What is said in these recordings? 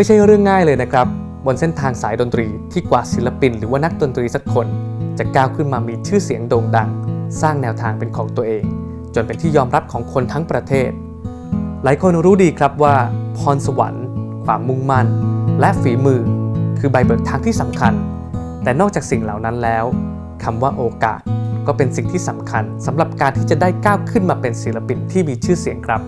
ไม่ใช่เรื่องง่ายเลยนะครับ บนเส้นทางสายดนตรีที่กว่าศิลปิน หรือว่านักดนตรีสักคน จะก้าวขึ้นมามีชื่อเสียงโด่งดัง สร้างแนวทางเป็นของตัวเอง จนเป็นที่ยอมรับของคนทั้งประเทศ หลายคนรู้ดีครับว่า พรสวรรค์ ความมุ่งมั่น และฝีมือ คือใบเบิกทางที่สำคัญ แต่นอกจากสิ่งเหล่านั้นแล้วคำว่าโอกาสก็เป็นสิ่งที่สำคัญสำหรับการที่จะได้ก้าวขึ้นมาเป็นศิลปินที่มีชื่อเสียงครับ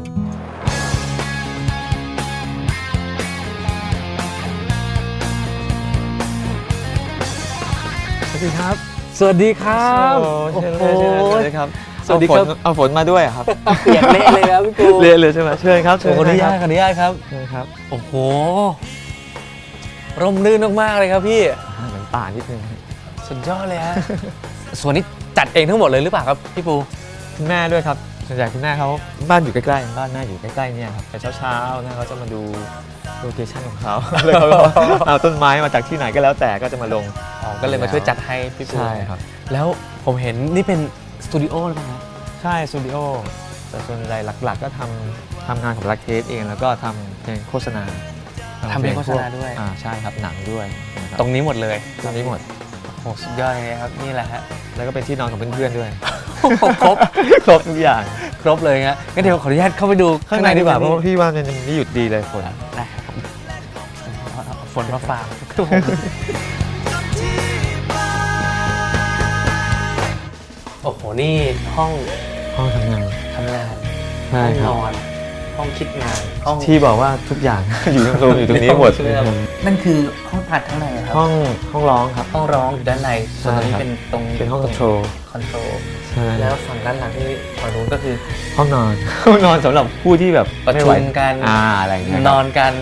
ดีครับ สวัสดีครับโอ้เชิญเลยเชิญเลยเชิญเลยครับ สวัสดีครับ เอาฝนเอาฝนมาด้วยอะครับ เปียกเละเลยครับพี่ปูเรียนเลยใช่ไหมเชิญครับเชิโอ้ญขออนุญาตคขออนุญาตครับเชิญครับ โอ้โห ร่มรื่นมากๆเลยครับพี่อ่าเหมือนป่านิดนึง สุดยอดเลยฮะ ส่วนนี้จัดเองทั้งหมดเลยหรือเปล่าครับพี่ปูคุณแม่ด้วยครับส่วนใหญ่คุณแม่เขาบ้านอยู่ใกล้ๆ บ้านแม่อยู่ใกล้ๆเนี่ยครับแต่เช้าๆนะเขาจะมาดูโลเคชั่นของเขาแล้วเขาก็เอาต้นไม้มาจากที่ไหนก็แล้วแต่ก็จะมาลงอ๋อ ก็เลยมาช่วยจัดให้พี่ปูใช่ครับ แล้วผมเห็นนี่เป็นสตูดิโอหรือเปล่าครับใช่สตูดิโอแต่ส่วนใหญ่หลัก ๆ ก็ทำทำงานของรักเทสเองแล้วก็ทำเพลงโฆษณาทำเพลงโฆษณาด้วย อ่าใช่ครับหนังด้วยนะครับตรงนี้หมดเลยตรงนี้หมดโอ้โหสุดยอดเลยครับนี่แหละฮะแล้วก็เป็นที่นอนของเพื่อนๆด้วย ครบครบทุกอย่างครบเลยฮะงั้นเดี๋ยวขออนุญาตเข้าไปดูข้างในดีกว่าเพพี่ราะว่าพี่ว่ามันไม่หยุดดีเลยฝนได้ครับผมเอาฝนมาฝาก โอ้โห นี่ห้องห้องทำงานทำงานใช่ห้องคนรับ อน ห้องคิดงาน ห้องที่บอกว่าทุกอย่าง อยู่ตรงอยู่ตรงนี้หมดเชื่อม นั่นคือห้องอัดข้างในครับ ห้องห้องร้องครับ ห้องร้องอยู่ด้านใน ส่วนตรงนี้ใช่ครับ เป็นตรงเป็นห้องคอนโทรลคอนโทรลใช่แล้วฝั่งด้านหลังที่ฝั่งนู้นก็คือ ห้องนอน ห้องนอนสำหรับผู้ที่แบบประไม่ชุไหวมกัน อ่าอะไรอย่างเงี้ยครับ นอนกัน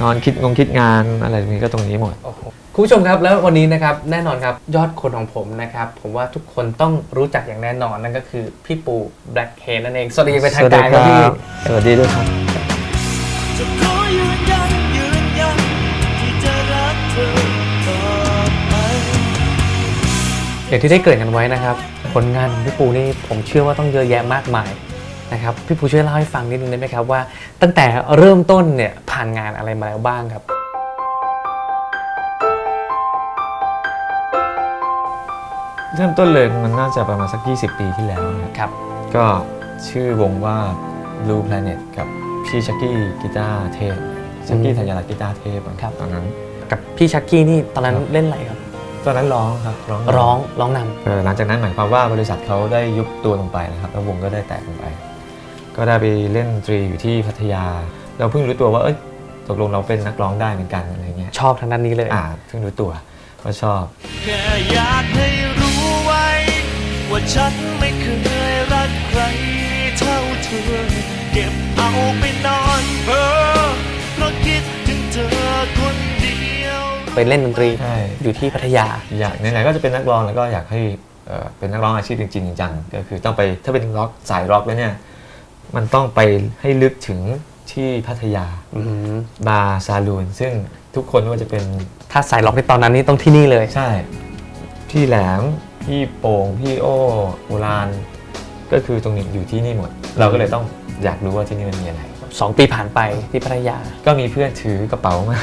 นอนคิดงงคิดงานอะไรตรงนี้ก็ตรงนี้หมด โอ้โหคุณผู้ชมครับแล้ววันนี้นะครับแน่นอนครับยอดคนของผมนะครับผมว่าทุกคนต้องรู้จักอย่างแน่นอนนั่นก็คือพี่ปูแบล็ k เ n นั่นเองสวัสดีเป็นทางการครับพี่สวัสดีด้วยครับ จะขอยืนยันยืนยันที่จะรักเธอต่อไป อย่างที่ได้เกริ่นกันไว้นะครับ ผลงานของพี่ปูนี่ผมเชื่อว่าต้องเยอะแยะมากมาย นะครับพี่ปูช่วยเล่าให้ฟังนิดนึงได้ไหมครับว่า ตั้งแต่เริ่มต้นเนี่ยผ่านงานอะไรมาแล้วบ้างครับ เริ่มต้นเลยมันน่าจะประมาณสัก 20 ปีที่แล้วนะครับครับก็ชื่อวงว่า Blue Planet กับพี่ชักกี้กีตาร์เทพชักกี้อืมธัญรัตน์กีตาร์เทพอะครับตอนนั้น กับพี่ชักกี้นี่ตอนนั้นครับเล่นอะไรครับ ตอนนั้นร้องครับร้องร้องร้องนำเออหลังจากนั้นหมายความว่าบริษัทเขาได้ยุบตัวลงไปนะครับแล้ววงก็ได้แตกลงไป ก็ได้ไปเล่นดนตรีอยู่ที่พัทยา เราเพิ่งรู้ตัวว่าเอ้ยตกลงเราเป็นนักร้องได้เหมือนกันอะไรเงี้ยชอบทางด้านนี้เลย อ่าเพิ่งรู้ตัวว่าชอบแค่อยากให้รู้ไว้ ว่าฉันไม่เคยรักใครเท่าเธอ เก็บเอาไปนอนเพ้อเพราะคิดถึงเธอคนเดียวไปเล่นดนตรีใช่อยู่ที่พัทยา อยากไหนๆก็จะเป็นนักร้องแล้วก็อยากให้เอ่อเป็นนักร้องอาชีพจริงๆจังๆก็คือต้องไปถ้าเป็นร็อกสายร็อกแล้วเนี่ย มันต้องไปให้ลึกถึงที่พัทยาอืมบาร์ซาลูน ซึ่งทุกคนไม่ว่าจะเป็นถ้าสายล็อกในตอนนั้นนี่ต้องที่นี่เลย ใช่ พี่แหลม พี่โป่ง พี่โอ้โบราณก็คือตรงนี้อยู่ที่นี่หมด เราก็เลยต้องอยากรู้ว่าที่นี่มันมีอะไร 2 ปีผ่านไปที่พัทยา ก็มีเพื่อนถือกระเป๋ามา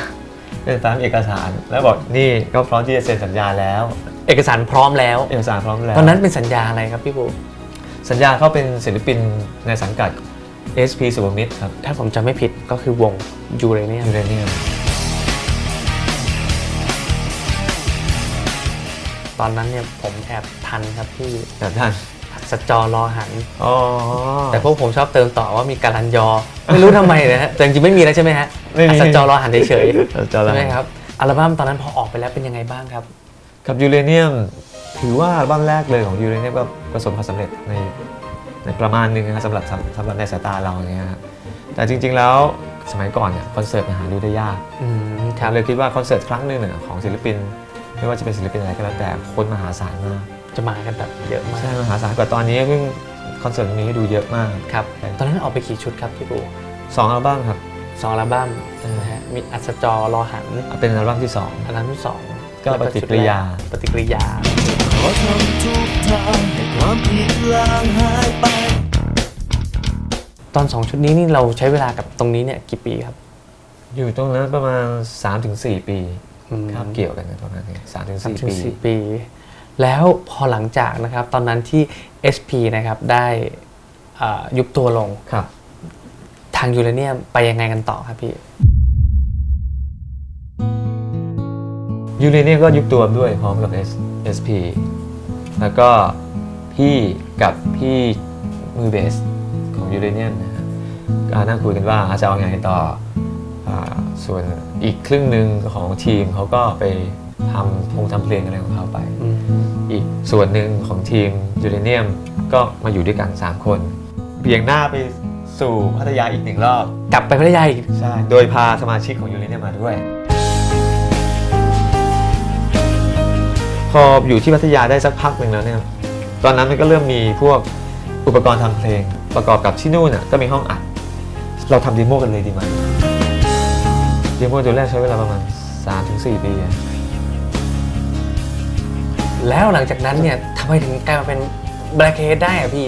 เป็นตามเอกสาร แล้วบอกนี่ก็พร้อมที่จะเซ็นสัญญาแล้ว เอกสารพร้อมแล้ว เอกสารพร้อมแล้วตอนนั้นเป็นสัญญาอะไรครับพี่ปู สัญญาเขาเป็นศิลปินในสังกัด SP สุวมิตรครับถ้าผมจำไม่ผิดก็คือวงยูเรเนียมยูเรเนียมตอนนั้นเนี่ยผมแอบทันครับพี่แบบท่านสจอรอหัน อ๋อแต่พวกผมชอบเติมต่อว่ามีการันยอ ไม่รู้ทำไมนะฮะแต่จริงๆไม่มีแล้วใช่ไหมฮะไม่มีสจอรอหันเฉยจอๆแล้วใช่ไหมครับอัลบั้มตอนนั้นพอออกไปแล้วเป็นยังไงบ้างครับกับยูเรเนียม ถือว่าอัลบั้มแรกเลยของยูเรเนียมก็ประสบความสำเร็จในในประมาณหนึงนะครับสำหรับสำสำหรับในสายตาเราอย่างเงี้ยฮะแต่จริง ๆ แล้วสมัยก่อนเนี่ยคอนเสิร์ตมันหาดูได้ยากอืมครับเลยคิดว่าคอนเสิร์ตครั้งหนึ่งเนี่ยของศิลปิน ไม่ว่าจะเป็นศิลปินอะไรก็แล้วแต่คนมหาศาลมากจะมากันแบบเยอะมากใช่มหาศาลกว่าตอนนี้เพิ่งคอนเสิร์ตมีให้ดูเยอะมากครับตอนนั้นออกไปกี่ชุดครับพี่ปูสองอัลบั้มครับสองอัลบั้มนะฮะมีอัศจรรอหันเป็นอัลบั้มที่สองอัลบั้มที่สองก็แล้วปฏิกิริยาชุดแรกปฏิกิริยาข อทำทุกทางให้ความผิดลางหายไป ตอนสองชุดนี้นี่เราใช้เวลากับตรงนี้เนี่ยกี่ปีครับอยู่ตรงนั้นประมาณ 3-4 ปีอืมครับเกี่ยวกันนะตรงนั้นสามถึงสามสี่ถึงปีสี่ปี แล้วพอหลังจากนะครับ ตอนนั้นที่ SP นะครับได้อ่ายุบตัวลงครับทางยูเรเนียมไปยังไงกันต่อครับพี่ ยูเรเนียมก็ยุบตัวด้วยพร้อมกับ S SP แล้วก็พี่กับพี่มือเบสของยูเรเนียมนะฮะก็นั่งคุยกันว่าจะเอาไงต่ออาส่วนอีกครึ่งหนึ่งของทีมเขาก็ไปทำพงทำเพลงอะไรของเขาไปอืมอีกส่วนหนึ่งของทีมยูเรเนียมก็มาอยู่ด้วยกัน 3 คนเบี่ยงหน้าไปสู่พัทยาอีกหนึ่งรอบ กลับไปพัทยาอีกใช่โดยพาสมาชิกของยูเรเนียมมาด้วย ออยู่ที่พัทยาได้สักพักหนึ่งแล้วเนี่ยตอนนั้นมันก็เริ่มมีพวกอุปกรณ์ทำเพลง ประกอบกับที่นู่นน่ะก็มีห้องอัดเราทำเดโมกันเลยดีไหมเดโมตัวแรกใช้เวลาประมาณ 3-4 ปีอะแล้วหลังจากนั้นเนี่ยทำไมถึงกลายมาเป็นแบล็คเฮดได้อะพี่